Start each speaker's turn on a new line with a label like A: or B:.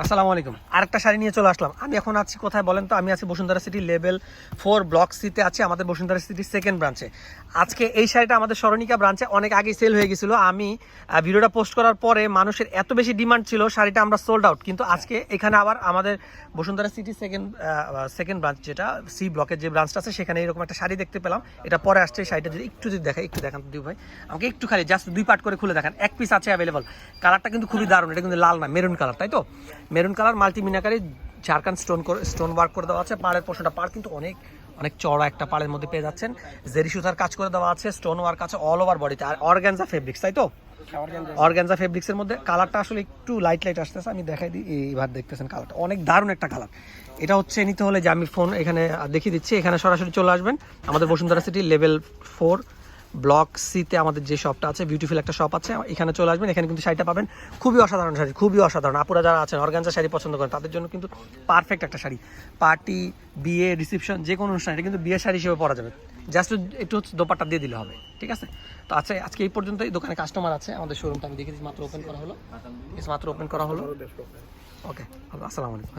A: আসসালামু আলাইকুম। আরেকটা শাড়ি নিয়ে চলে আসলাম। আমি এখন আছি কোথায় বলেন তো? আমি আছি Bashundhara city level four, block সিতে আছি আমাদের বসুন্ধরা সিটির সেকেন্ড ব্রাঞ্চে আজকে এই শাড়িটা আমাদের স্মরণিকা ব্রাঞ্চে অনেক আগেই সেল হয়ে গেছিল। আমি ভিডিওটা পোস্ট করার পরে মানুষের এত বেশি ডিমান্ড ছিল, শাড়িটা আমরা সোল্ড আউট কিন্তু আজকে এখানে আবার আমাদের Bashundhara city second second branch যেটা সি ব্লকের যে ব্রাঞ্চটা আছে, সেখানে এরকম একটা শাড়ি দেখতে পেলাম। এটা পরে আসছে শাড়িটা যদি একটু যদি দেখাই, একটু দেখান দিও ভাই। আমাকে একটু খালি জাস্ট দুই পার্ট করে খুলে দেখান। এক পিস আছে অ্যাভেলেবল কালারটা কিন্তু খুবই দারুণ। এটা কিন্তু লাল না মেরুন কালার তাই তো? মেরুন কালার মাল্টি মিনাকারি ঝাড়খান স্টোন করে স্টোন ওয়ার্ক করে দেওয়া আছে। পাড়ের পোর্শনটা পাড় কিন্তু অনেক অনেক চড়া একটা পাড়ের মধ্যে পেয়ে যাচ্ছেন। জেরি সুতার কাজ করে দেওয়া আছে স্টোন ওয়ার্ক আছে অল ওভার বডিতে আর অর্গ্যানজা ফেব্রিক্স তাই তো? অর্গ্যানজা ফেব্রিক্সের মধ্যে কালারটা আসলে একটু লাইট লাইট আসতেছে আমি দেখাই দিই এইবার দেখতেছেন কালারটা। অনেক দারুণ একটা কালার। এটা হচ্ছে নিতে হলে যে আমি ফোন এখানে দেখিয়ে দিচ্ছি এখানে সরাসরি চলে আসবেন। আমাদের Bashundhara city level four block সিতে আমাদের যে শপটা আছে বিউটিফুল একটা শপ আছে, এখানে চলে আসবেন, এখানে কিন্তু শাড়িটা পাবেন। খুবই অসাধারণ শাড়ি, খুবই অসাধারণ। আপুরা যারা আছেন অর্গানজা শাড়ি পছন্দ করেন, তাদের জন্য কিন্তু পারফেক্ট একটা শাড়ি। পার্টি বিয়ে রিসেপশন যে কোনো অনুষ্ঠান, এটা কিন্তু বিয়ের শাড়ি হিসেবে পরা যাবে। জাস্ট একটু হচ্ছে দোপাট্টা দিয়ে দিলে হবে, ঠিক আছে? তো আচ্ছা আজকে এই পর্যন্তই। দোকানে কাস্টমার আছে, আমাদের শোরুমটা আমি দেখেছি মাত্র ওপেন করা হলো। মাত্র ওপেন করা হলো। ওকে আসসালামু আলাইকুম।